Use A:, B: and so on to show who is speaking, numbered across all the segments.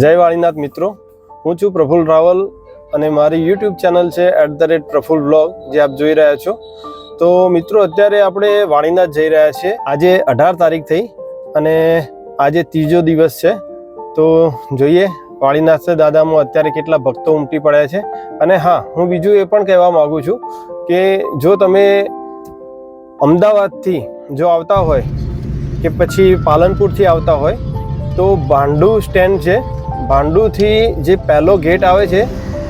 A: જય વાળીનાથ મિત્રો. હું છું પ્રફુલ રાવલ અને મારી યુટ્યુબ ચેનલ છે at the rate Praful blog જે આપ જોઈ રહ્યા છો. તો મિત્રો, અત્યારે આપણે વાળીનાથ જઈ રહ્યા છીએ. આજે અઢાર તારીખ થઈ અને આજે ત્રીજો દિવસ છે. તો જોઈએ, વાળીનાથ દાદામાં અત્યારે કેટલા ભક્તો ઉમટી પડ્યા છે. અને હા, હું બીજું એ પણ કહેવા માગું છું કે જો તમે અમદાવાદથી જો આવતા હોય કે પછી પાલનપુરથી આવતા હોય, તો ભાંડુ સ્ટેન્ડ છે. ભાંડુથી જે પહેલો ગેટ આવે છે,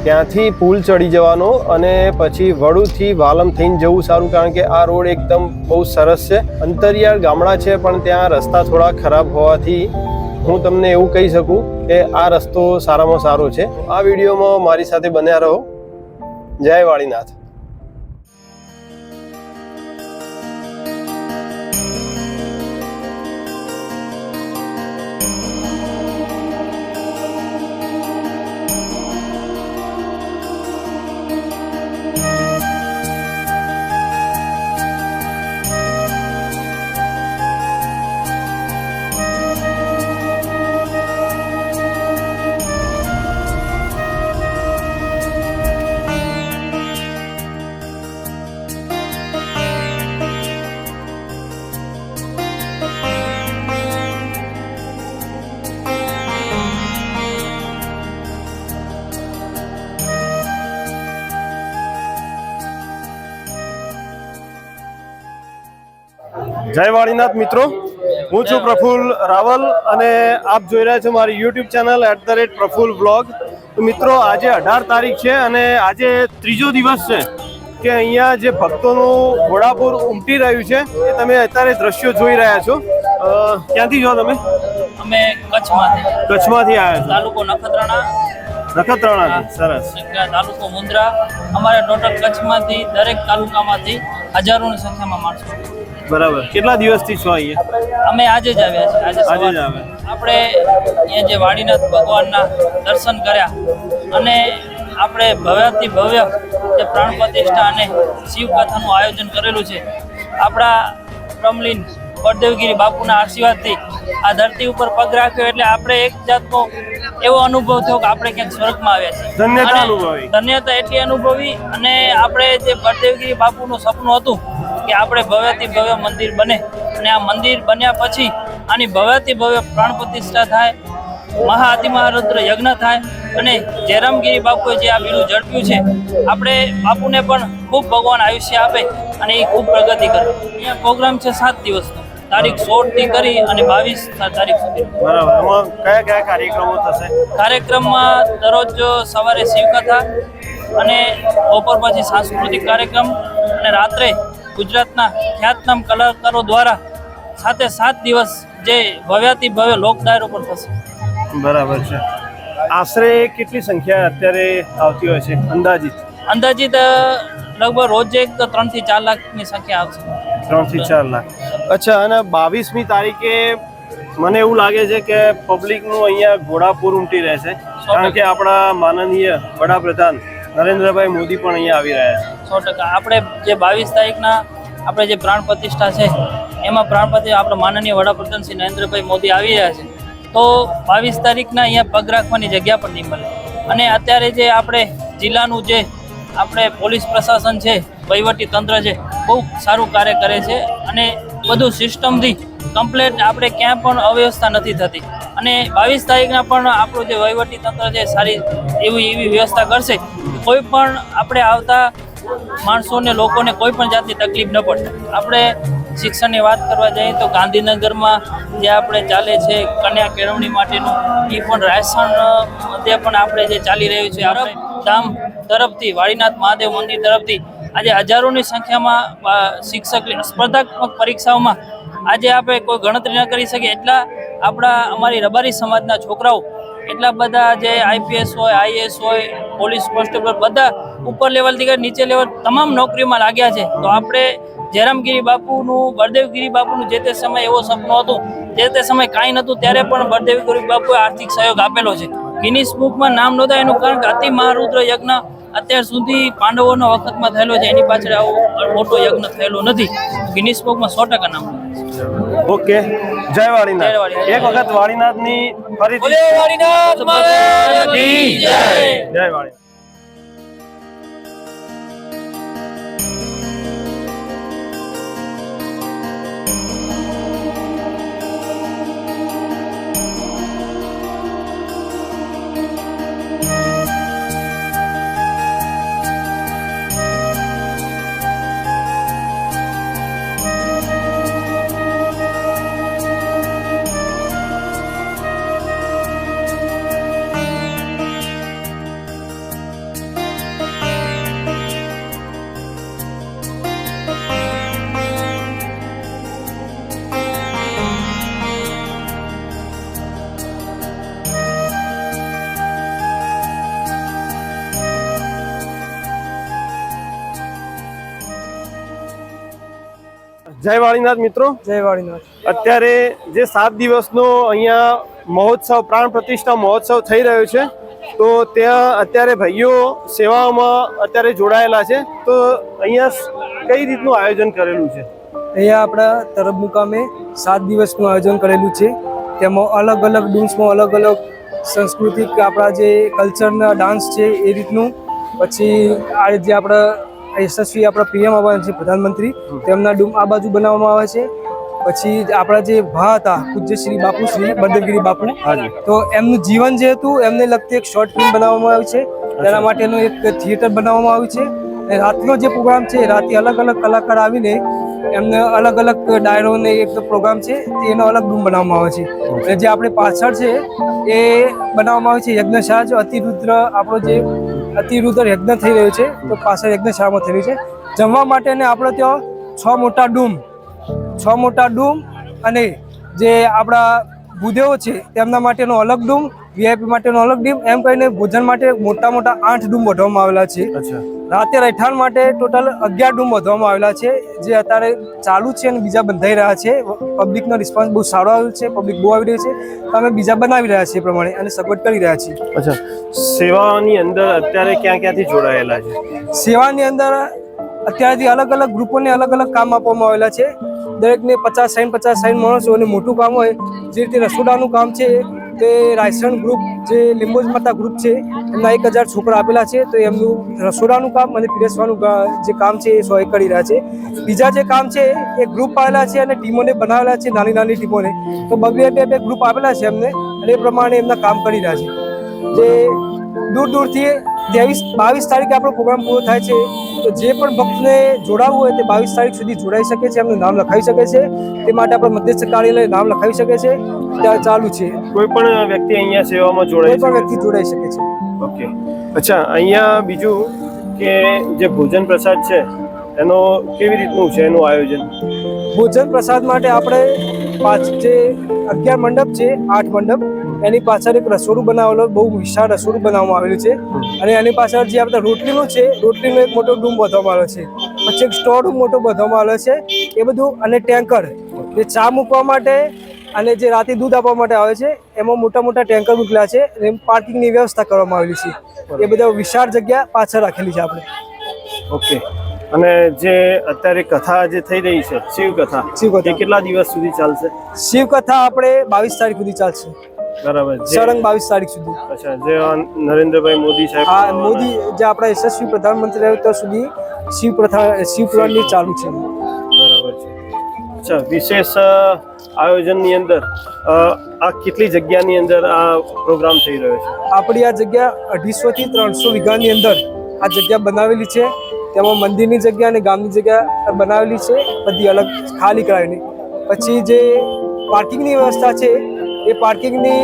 A: ત્યાંથી પુલ ચડી જવાનો અને પછી વડુથી વાલમ થઈને જવું સારું, કારણ કે આ રોડ એકદમ બહુ સરસ છે. અંતરિયાળ ગામડા છે, પણ ત્યાં રસ્તા થોડા ખરાબ હોવાથી હું તમને એવું કહી શકું કે આ રસ્તો સારામાં સારો છે. આ વિડીયોમાં મારી સાથે બન્યા રહો. જય વાળીનાથ. જય વાળીનાથ મિત્રો. હું છું પ્રફુલ રાવલ અને આપ જોઈ રહ્યા છો મારી YouTube channel at the rate Praful blog તો મિત્રો આજે અઢાર તારીખ છે અને આજે ત્રીજો દિવસ છે કે અહીંયા જે ભક્તોનું ઘોડાપુર ઉમટી રહ્યું છે એ તમે અત્યારે દ્રશ્યો જોઈ રહ્યા છો. ક્યાંથી છો તમે?
B: અમે કચ્છમાંથી.
A: કચ્છમાંથી આવ્યા
B: તાલુકો નખત્રાણા.
A: નખત્રાણા સરસ.
B: તાલુકો મુન્દ્રા. અમારે ટોટલ કચ્છમાંથી દરેક તાલુકામાંથી હજારોની સંખ્યામાં માણસો
A: બરાબર. કેટલા દિવસથી છો અહીંયા?
B: અમે આજે જ આવ્યા છીએ. આજે
A: જ આવ્યા.
B: આપણે અહીંયા જે વાડીનાથ ભગવાનના દર્શન કર્યા અને આપણે ભવ્યથી ભવ્ય જે પ્રાણ પ્રતિષ્ઠા અને શિવકથાનું આયોજન કરેલું છે. આપણા પ્રમલીન બળદેવગીરી બાપુના આશીર્વાદથી આ ધરતી ઉપર પગ રાખ્યો એટલે આપણે એક જાતનો એવો અનુભવ થયો કે આપણે ક્યાંક સ્વર્ગમાં આવ્યા છીએ.
A: ધન્યતા અનુભવી.
B: ધન્યતા એટલી અનુભવી અને આપણે જે બળદેવગીરી બાપુનું સપનું હતું કે આપણે ભવ્યથી ભવ્ય મંદિર બને અને આ મંદિર બન્યા પછી આની ભવ્યથી ભવ્ય પ્રાણ પ્રતિષ્ઠા થાય મહાઅતિમહારુદ્ર યજ્ઞ થાય અને જયરામગીરી બાપુએ જે આ બીડું ઝડપ્યું છે આપણે બાપુને પણ ખૂબ ભગવાન આયુષ્ય આપે અને એ ખૂબ પ્રગતિ કરે. અહીંયા પ્રોગ્રામ છે સાત દિવસનો. તારીખ સોળથી કરી અને બાવીસ તારીખ સુધી.
A: બરાબર. એમાં કયા કયા કાર્યક્રમો થશે?
B: કાર્યક્રમમાં દરરોજ સવારે શિવકથા અને બપોર પછી સાંસ્કૃતિક કાર્યક્રમ અને રાત્રે ગુજરાતના ખ્યાતનામ કલાકારો દ્વારા સાથે સાત દિવસ જે ભવ્યાતિ ભવ્ય લોક ડાયરો પણ થશે.
A: બરાબર છે. આશરે કેટલી સંખ્યા અત્યારે આવતી હોય છે? અંદાજિત?
B: અંદાજિત લગભગ રોજ એક ત્રણથી ચાર લાખની સંખ્યા આવશે.
A: ત્રણથી ચાર લાખ. અચ્છા અને બાવીસમી તારીખે મને એવું લાગે છે કે પબ્લિકનું અહીંયા ઘોડાપુર ઉમટી રહેશે. કારણ કે આપણા માનનીય વડાપ્રધાન નરેન્દ્રભાઈ મોદી પણ અહીંયા આવી રહ્યા છે.
B: સો ટકા. આપણે જે બાવીસ તારીખના આપણે જે પ્રાણ પ્રતિષ્ઠા છે, એમાં પ્રાણ પ્રતિષ્ઠા આપણે માનનીય વડાપ્રધાન શ્રી નરેન્દ્રભાઈ મોદી આવી રહ્યા છે. તો બાવીસ તારીખના અહીંયા પગ રાખવાની જગ્યા પણ નહીં મળે. અને અત્યારે જે આપણે જિલ્લાનું જે આપણે પોલીસ પ્રશાસન છે, વહીવટી તંત્ર છે, બહુ સારું કાર્ય કરે છે અને બધું સિસ્ટમથી કમ્પ્લેટ આપણે ક્યાં પણ અવ્યવસ્થા નથી થતી. અને બાવીસ તારીખના પણ આપણું જે વહીવટી તંત્ર છે, સારી એવી એવી વ્યવસ્થા કરશે. કોઈ પણ આપણે આવતા માણસોને, લોકોને કોઈ પણ જાતની તકલીફ ન પડે. આપણે શિક્ષણની વાત કરવા જઈએ તો ગાંધીનગરમાં જે આપણે ચાલે છે, કન્યા કેળવણી માટેનું એ પણ રાયસણ તે પણ આપણે જે ચાલી રહ્યું છે અરબ ધામ તરફથી, વાળીનાથ મહાદેવ મંદિર તરફથી, આજે હજારોની સંખ્યામાં શિક્ષક સ્પર્ધાત્મક પરીક્ષાઓમાં આજે આપણે કોઈ ગણતરી ન કરી શકીએ. એટલા આપણા અમારી રબારી સમાજના છોકરાઓ એટલા બધા જે આઈપીએસ હોય, આઈએસ હોય, પોલીસ કોન્સ્ટેબલ બધા ઉપર લેવલથી કરી નીચે લેવલ તમામ નોકરીમાં લાગ્યા છે. તો આપણે જયરામગીરી બાપુનું, બળદેવગીરી બાપુનું જે તે સમય એવો સપનું હતું, જે તે સમય કાંઈ નહોતું, ત્યારે પણ બળદેવગીરી બાપુએ આર્થિક સહયોગ આપેલો છે. ગિનિસ બુકમાં નામ નહોતા એનું કારણ કે અતિ મહારુદ્ર યજ્ઞ અત્યાર સુધી પાંડવોના વખતમાં થયેલો છે. એની પાછળ આવો મોટો યજ્ઞ થયેલો નથી. ગિનિસ બુકમાં સો ટકા નામ.
A: ઓકે જય વાળીનાથ. એક વખત ફરીથી
B: વાળીનાથ મહારાજ જય
A: જય. જય વાળીનાથ મિત્રો.
C: જય વાળીનાથ.
A: અત્યારે જે સાત દિવસનો અહીંયા મહોત્સવ પ્રાણ પ્રતિષ્ઠા મહોત્સવ થઈ રહ્યો છે તો ત્યાં અત્યારે ભાઈઓ સેવામાં અત્યારે જોડાયેલા છે તો અહીંયા કઈ રીતનું આયોજન કરેલું છે?
C: અહીંયા આપણા તરફ મુકામે સાત દિવસનું આયોજન કરેલું છે. તેમાં અલગ અલગ ડૂમ્સમાં અલગ અલગ સાંસ્કૃતિક આપણા જે કલ્ચરના ડાન્સ છે એ રીતનું. પછી આ જે આપણા યશસ્વી આપણા પીએમ આવવાના છે પ્રધાનમંત્રી. તેમના ડૂમ આ બાજુ બનાવવામાં આવે છે. પછી આપણા જે ભા હતા પૂજ્ય શ્રી બાપુ શ્રી બળદેવગીરી બાપુ તો એમનું જીવન જે હતું એમને લગતી એક શોર્ટ ફિલ્મ બનાવવામાં આવી છે. તેના માટેનું એક થિયેટર બનાવવામાં આવ્યું છે. રાતનો જે પ્રોગ્રામ છે રાતે અલગ અલગ કલાકાર આવીને એમને અલગ અલગ ડાયરો ને એક પ્રોગ્રામ છે તેનો અલગ રૂમ બનાવવામાં આવે છે. અને જે આપણે પાછળ છે એ બનાવવામાં આવે છે યજ્ઞશાહ અતિરુદ્ર આપણો જે અતિરુદ્ર યજ્ઞ થઈ રહ્યો છે, તો પાછળ યજ્ઞશાળામાં થઈ રહ્યું છે. જમવા માટે ને આપણે ત્યાં છ મોટા ડૂમ, છ મોટા ડૂમ અને જે આપણા ભૂદેવો છે, તેમના માટેનો અલગ ડૂમ વીઆઈપી માટેનો અલગ ડૂમ એમ કહીને ભોજન માટે મોટા મોટા આઠ ડૂમ બાંધવામાં આવેલા છે.
A: અચ્છા.
C: રાતે રહેઠાણ માટે ટોટલ અગિયાર ડૂમ બાંધવામાં આવેલા છે જે અત્યારે ચાલુ છે અને બીજા બંધાઈ રહ્યા છે. પબ્લિકનો રિસ્પોન્સ બહુ સારો આવ્યો છે પબ્લિક બહુ આવી રહી છે. તો અમે બીજા બનાવી રહ્યા છીએ પ્રમાણે અને સગવડ કરી રહ્યા છીએ.
A: અચ્છા. સેવાની અંદર અત્યારે ક્યાં ક્યાંથી જોડાયેલા છે?
C: સેવાની અંદર અત્યારથી અલગ અલગ ગ્રુપોને અલગ અલગ કામ આપવામાં આવેલા છે. દરેકને પચાસ સાઈન પચાસ સાઠ માણસો અને મોટું કામ હોય જે રીતે રસોડાનું કામ છે તે રાયસણ ગ્રુપ જે લીંબોજ માતા ગ્રુપ છે, એમના એક હજાર છોકરા આપેલા છે, તો એમનું રસોડાનું કામ અને પીરસવાનું જે કામ છે એ સો એક કરી રહ્યા છે. બીજા જે કામ છે, એ ગ્રુપ આવેલા છે અને ટીમોને બનાવેલા છે, નાની નાની ટીમોને. તો બબે બે બે ગ્રુપ આપેલા છે એમને અને એ પ્રમાણે એમના કામ કરી રહ્યા છે. જે દૂર દૂરથી ત્રેવીસ બાવીસ તારીખે આપણો પ્રોગ્રામ પૂરો થાય છે. તો જે પણ ભક્તને જોડાવવું હોય તે બાવીસ તારીખ સુધી જોડાઈ શકે છે એમનું નામ લખાવી શકે છે. તે માટે આપણે મધ્યસ્થ કાર્યાલય નામ લખાવી શકે છે. ત્યાં ચાલુ છે.
A: કોઈ પણ વ્યક્તિ અહીંયા સેવામાં
C: કોઈ
A: જોડાય
C: પણ વ્યક્તિ જોડાઈ શકે છે.
A: ઓકે. અચ્છા અહીંયા બીજું કે જે ભોજન પ્રસાદ છે એનો કેવી રીતનું છે એનું આયોજન?
C: ભોજન પ્રસાદ માટે આપણે પાંચ જે અગિયાર મંડપ છે, આઠ મંડપ, એની પાછળ એક રસોડું બનાવેલો, બહુ વિશાળ રસોડું બનાવવામાં આવેલું છે. અને એની પાછળ જે આપણે રોટલીનું છે, રોટલીનો એક મોટો ડૂમ બાંધવામાં આવ્યો છે. પછી એક સ્ટોર રૂમ મોટો બાંધવામાં આવ્યો છે. એ બધું અને ટેન્કર. જે ચા મૂકવા માટે અને જે રાતે દૂધ આપવા માટે આવે છે, એમાં મોટા મોટા ટેન્કર મૂકેલા છે અને પાર્કિંગની વ્યવસ્થા કરવામાં આવેલી છે. એ બધા વિશાળ જગ્યા પાછળ રાખેલી છે આપણે.
A: ઓકે અને જે અત્યારે કથા જે થઈ રહી છે શિવ કથા
C: શિવકથા.
A: એ કેટલા દિવસ સુધી ચાલશે?
C: શિવકથા આપણે બાવીસ તારીખ સુધી ચાલશે.
A: બરાબર જે
C: સળંગ બાવીસ તારીખ સુધી.
A: અચ્છા જે નરેન્દ્રભાઈ મોદી સાહેબ
C: આ મોદી જે આપણા યશસ્વી પ્રધાનમંત્રી રહ્યા ત્યાં સુધી શિવ પ્રથા શિવ પુરાણની ચાલુ છે.
A: બરાબર છે. અચ્છા વિશેષ આયોજનની અંદર આ કેટલી જગ્યાની અંદર આ પ્રોગ્રામ થઈ રહ્યો છે?
C: આપણી આ જગ્યા અઢીસો થી ત્રણસો વીઘાની અંદર આ જગ્યા બનાવેલી છે. તેમાં મંદિરની જગ્યા અને ગામની જગ્યા બનાવેલી છે, બધી અલગ, ખાલી કરાવીને. પછી જે પાર્કિંગની વ્યવસ્થા છે, એ પાર્કિંગની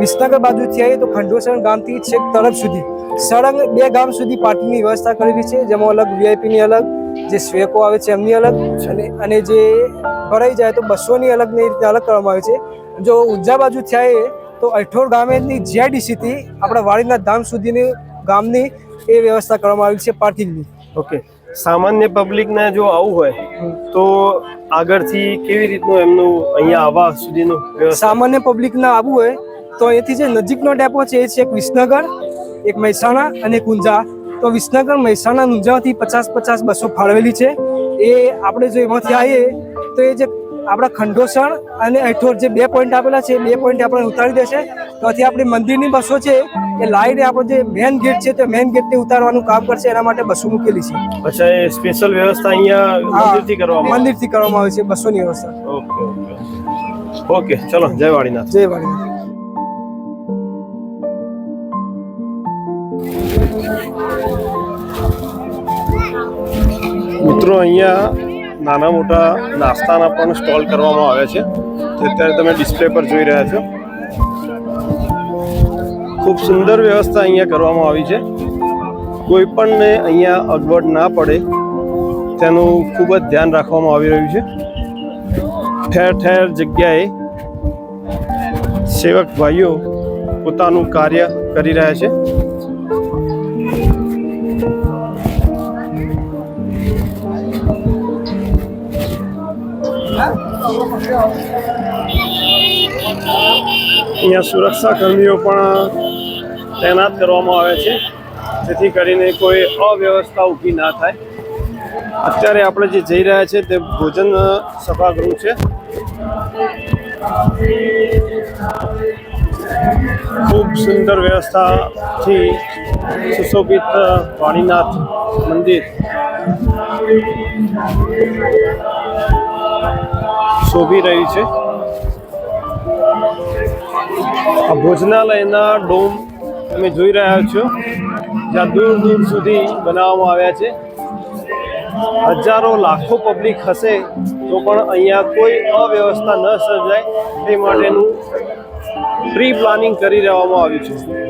C: વિસનગર બાજુથી આવીએ તો ખંડોસણ ગામથી છેક તરફ સુધી, સળંગ બે ગામ સુધી પાર્કિંગની વ્યવસ્થા કરેલી છે, જેમાં અલગ વીઆઈપીની અલગ, જે સ્વેકો આવે છે એમની અલગ, અને અને જે ભરાઈ જાય તો બસોની અલગ ને રીતે અલગ કરવામાં આવે છે. જો ઉંઝા બાજુ થાય તો અઠોર ગામેની જીઆઈડીસીથી આપણા વાડીના ધામ સુધીની ગામની એ વ્યવસ્થા કરવામાં આવી છે પાર્કિંગની.
A: ઓકે. સામાન્ય પબ્લિકને જો આવું હોય, તો આગળથી કેવી રીતનું એમનું અહીંયા આવવા સુધીનું
C: સામાન્ય પબ્લિકને આવવું હોય, તો અહીંથી જે નજીકનો ડેપો છે, એ છે એક વિસનગર, એક મહેસાણા અને ઊંઝા. તો વિસનગર, મહેસાણા, ઊંઝાથી પચાસ પચાસ બસો ફાળવેલી છે. એ આપણે જો એમાંથી આવીએ, તો એ જે આપણા ખંડોસણ અને અઠોર જે બે પોઈન્ટ આપેલા છે બે પોઈન્ટ આપણે ઉતારી દેશે. તો આથી આપણી મંદિરની બસો છે એ લાઈને આપણો જે મેન ગેટ છે તે મેન ગેટથી ઉતારવાનું કામ કરશે એના માટે બસો મૂકેલી છે.
A: અચ્છા એ સ્પેશિયલ વ્યવસ્થા અહીંયા મંદિરથી કરવામાં
C: મંદિરથી કરવામાં આવે છે બસોની વ્યવસ્થા.
A: Okay okay. ઓકે ચલો જય વાડીનાથ
C: જય વાણી
A: મિત્રો અહીંયા નાના મોટા નાસ્તાના પણ સ્ટોલ કરવામાં આવ્યા છે. અત્યારે તમે ડિસ્પ્લે પર જોઈ રહ્યા છો. ખૂબ સુંદર વ્યવસ્થા અહીંયા કરવામાં આવી છે. કોઈ પણને અહીંયા અગવડ ના પડે. તેનું ખૂબ જ ધ્યાન રાખવામાં આવી રહ્યું છે. ઠેર ઠેર જગ્યાએ સેવક ભાઈઓ પોતાનું કાર્ય કરી રહ્યા છે. અહીંયા સુરક્ષા કર્મીઓ પણ તૈનાત કરવામાં આવે છે. જેથી કરીને કોઈ અવ્યવસ્થા ઊભી ના થાય. અત્યારે આપણે જે જઈ રહ્યા છે તે ભોજન સભાગૃહ છે. ખૂબ સુંદર વ્યવસ્થાથી સુશોભિત વાણીનાથ મંદિર. શોભી રહી છે. ભોજનાલયના ડોમ તમે જોઈ રહ્યા છો, જ્યાં દૂર દૂર સુધી બનાવવામાં આવ્યા છે. હજારો લાખો પબ્લિક હશે તો પણ અહીંયા કોઈ અવ્યવસ્થા ન સર્જાય તે માટેનું પ્રી પ્લાનિંગ કરી રહેવામાં આવ્યું છે.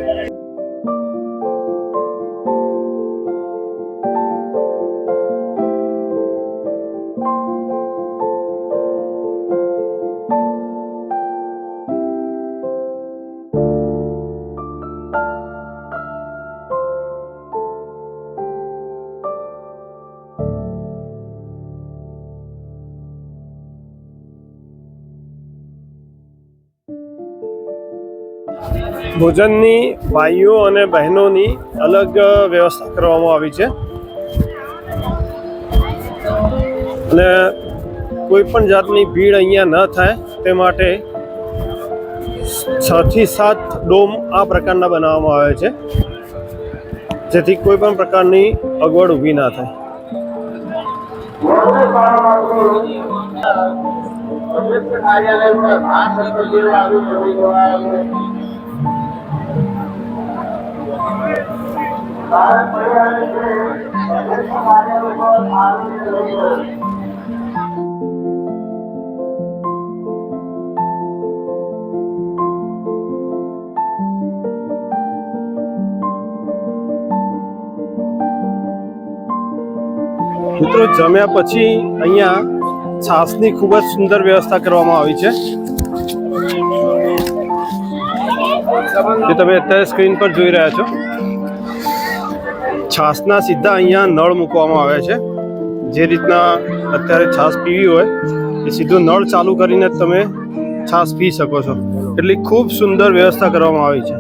A: ભોજનની, ભાઈઓ અને બહેનોની અલગ વ્યવસ્થા કરવામાં આવી છે. અને કોઈ પણ જાતની ભીડ અહીંયા ન થાય, તે માટે છ થી સાત ડોમ આ પ્રકારના બનાવવામાં આવે છે, જેથી કોઈ પણ પ્રકારની અગવડ ઊભી ના થાય. મિત્રો, જમ્યા પછી અહીંયા છાસની ખૂબ જ સુંદર વ્યવસ્થા કરવામાં આવી છે. જે તમે અત્યારે સ્ક્રીન પર જોઈ રહ્યા છો. છાસના સીધા અહીંયા નળ મૂકવામાં આવ્યા છે. જે રીતના અત્યારે છાસ પીવી હોય, એ સીધું નળ ચાલુ કરીને તમે છાસ પી શકો છો. એટલી ખૂબ સુંદર વ્યવસ્થા કરવામાં આવી છે.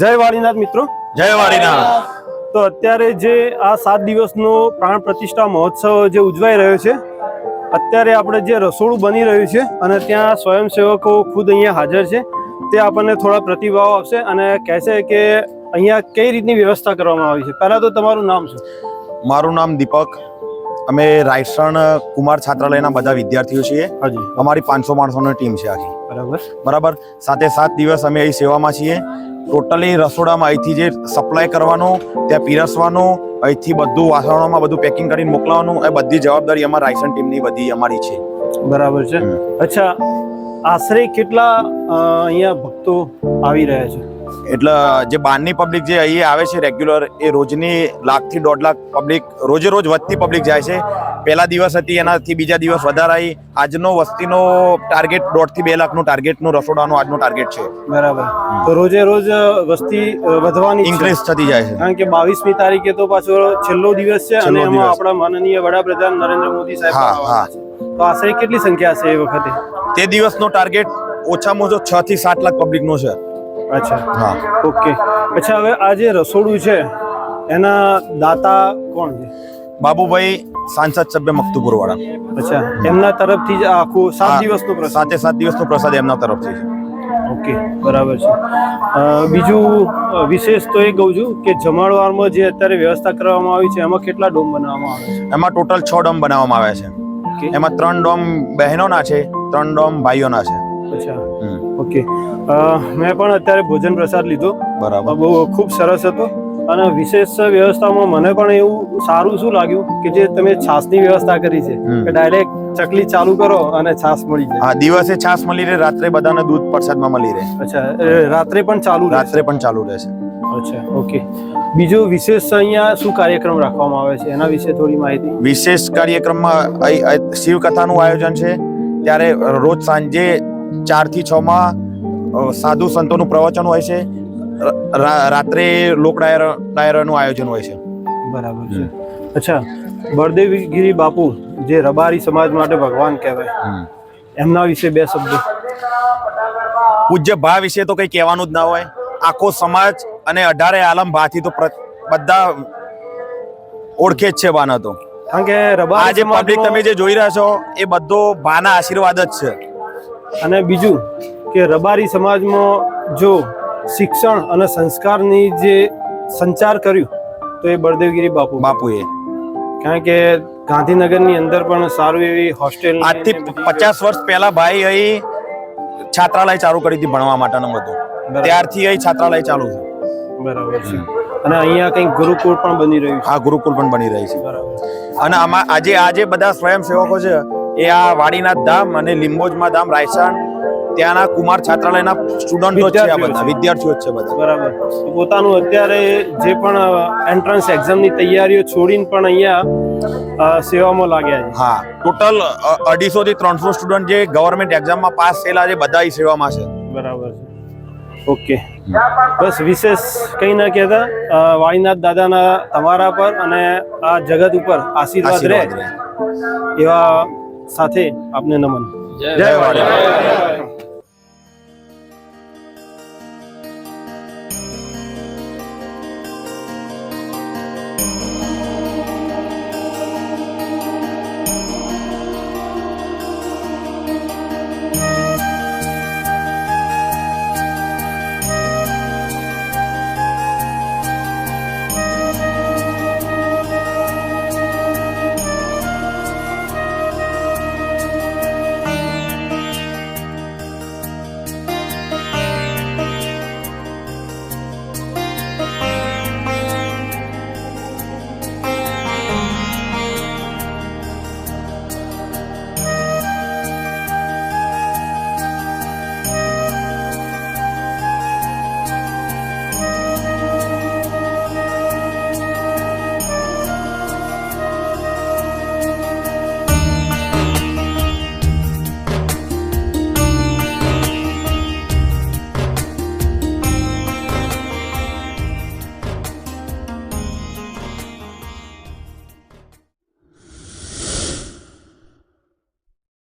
A: જય વાળીનાથ મિત્રો.
D: જય વાળીનાથ.
A: તો અત્યારે જે આ સાત દિવસનો પ્રાણ પ્રતિષ્ઠા મહોત્સવ જે ઉજવાઈ રહ્યો છે અત્યારે આપણે જે રસોડું બની રહ્યું છે અને ત્યાં સ્વયંસેવકો ખુદ અહીંયા હાજર છે તે આપણને થોડા પ્રતિભાવ આપશે અને કહેશે કે અહીંયા કઈ રીતની વ્યવસ્થા કરવામાં આવી છે? પહેલાં તો તમારું નામ શું?
D: મારું નામ દીપક. અમે રાયસણ કુમાર છાત્રાલયના બધા વિદ્યાર્થીઓ છીએ.
A: હજી.
D: અમારી પાંચસો માણસોની ટીમ છે આખી.
A: બરાબર.
D: બરાબર? સાથે સાત દિવસ અમે અહીં સેવામાં છીએ. ટોટલી રસોડામાં અહીંથી જે સપ્લાય કરવાનો ત્યાં પીરસવાનું અહીંથી બધું વાસણોમાં બધું પેકિંગ કરીને મોકલવાનું એ બધી જવાબદારી અમારા રાયસન ટીમની બધી અમારી છે.
A: બરાબર છે. અચ્છા આશરે કેટલા અહીંયા ભક્તો આવી રહ્યા છે?
D: એટલે જે બહારની પબ્લિક જે અહીં આવે છે રેગ્યુલર એ રોજની લાખથી દોઢ લાખ પબ્લિક રોજે રોજ વધતી પબ્લિક જાય છે. પહેલા દિવસ હતી એનાથી બીજા દિવસ વધારાઈ આજનો વસ્તીનો ટાર્ગેટ દોઢથી બે લાખનું ટાર્ગેટનું રસોડાનું આજનું ટાર્ગેટ છે.
A: બરાબર. તો રોજે રોજ વસ્તી વધવાની
D: ઇન્ક્રીઝ થતી જાય છે.
A: કારણ કે બાવીસમી તારીખે તો પાછો છેલ્લો દિવસ છે અને એમાં આપણા માનનીય વડાપ્રધાન નરેન્દ્ર મોદી સાહેબ
D: હા,
A: હા. છે. તો આશરે કેટલી સંખ્યા હશે એ વખતે?
D: તે દિવસનો ટાર્ગેટ ઓછામાં ઓછો છ થી સાત લાખ પબ્લિકનો છે.
A: અચ્છા.
D: હા.
A: ઓકે. અચ્છા હવે આ જે રસોડું છે એના દાતા કોણ છે?
D: બાબુભાઈ સાંસદ સભ્ય મકતુપુર વાળા
A: અચ્છા એમના તરફથી જ આખું સાત દિવસનો પ્રસાદ
D: સાતે સાત દિવસનો પ્રસાદ એમના તરફથી છે.
A: ઓકે બરાબર છે. બીજું વિશેષ તો એ કહું છું કે જમાડવારમાં જે અત્યારે વ્યવસ્થા કરવામાં આવી છે એમાં કેટલા ડોમ બનાવવામાં આવે છે?
D: એમાં ટોટલ છ ડોમ બનાવવામાં આવ્યા છે. એમાં ત્રણ ડોમ બહેનોના છે ત્રણ ડોમ ભાઈઓના છે.
A: અચ્છા. ઓકે. મેં પણ અત્યારે ભોજન પ્રસાદ લીધો.
D: બરાબર.
A: બહુ ખૂબ સરસ હતો. અને વિશેષ વ્યવસ્થામાં મને પણ એવું સારું શું લાગ્યું કે જે તમે છાસની વ્યવસ્થા કરી છે કે ડાયરેક્ટ ચકલી ચાલુ કરો અને છાસ મળી જાય.
D: હા દિવસે છાસ મળી રહે રાત્રે બધાને દૂધ પ્રસાદમાં મળી રહે.
A: અચ્છા રાત્રે પણ ચાલુ
D: રાત્રે પણ ચાલુ રહેશે.
A: અચ્છા ઓકે. બીજો વિશેષ અહીંયા શું કાર્યક્રમ રાખવામાં આવે છે? એના વિશે થોડી માહિતી.
D: વિશેષ કાર્યક્રમમાં શિવ કથાનું આયોજન છે. ત્યારે રોજ સાંજે ચારથી છ માં સાધુ સંતોનું પ્રવચન હોય છે. રાત્રે લોક ડાયર ડાયરાનું આયોજન હોય છે.
A: બરાબર છે. અચ્છા બળદેવગીરી બાપુ જે રબારી સમાજ માટે ભગવાન કહેવાય. એમના વિશે બે શબ્દો.
D: પૂજ્ય ભા વિશે તો કઈ કહેવાનું જ ના હોય. આખો સમાજ અને અઢારે આલમ ભાથી તો પ્ર- બધા ઓળખે જ છે બાના તો.
A: કારણ કે
D: આ આજે પબ્લિક તમે જે જોઈ રહ્યા છો એ બધો ભાના આશીર્વાદ જ છે.
A: અને બીજું કે રબારી સમાજમાં જો શિક્ષણ અને સંસ્કારની જે સંચાર કર્યું તો એ બળદેવગીરી બાપુ.
D: બાપુએ.
A: કારણ કે ગાંધીનગરની અંદર પણ સારું એવી હોસ્ટેલ
D: આજથી પચાસ વર્ષ પહેલા ભાઈ અહીં છાત્રાલય ચાલુ કરી હતી ભણવા માટેનું બધું. ત્યારથી અહીં છાત્રાલય ચાલુ છે.
A: બરાબર છે. અને અહીંયા કંઈક ગુરુકુળ પણ બની રહ્યું છે.
D: આ ગુરુકુળ પણ બની રહી છે.
A: બરાબર.
D: અને આમાં આજે આજે બધા સ્વયંસેવકો છે એ આ વાડીનાથ ધામ અને લીંબોજમાં ધામ રાયસાણ ત્યાંના કુમાર છાત્રાલયના સ્ટુડન્ટો છે આ બધા વિદ્યાર્થીઓ છે બધા.
A: બરાબર. તો પોતાનું અત્યારે જે પણ એન્ટ્રન્સ એક્ઝામની તૈયારીઓ છોડીને પણ અહીંયા સેવામાં લાગ્યા છે.
D: હા. ટોટલ અઢીસો થી ત્રણસો સ્ટુડન્ટ જે ગવર્મેન્ટ એક્ઝામમાં પાસ થયેલા છે બધા સેવામાં છે.
A: બરાબર છે. ઓકે. બસ વિશેષ કંઈ ના કહેતા વાણીનાથ વાળીનાથ દાદાના તમારા પર અને આ જગત ઉપર
D: આશીર્વાદ રહે
A: એવા સાથે આપને નમન.
D: જય વાડી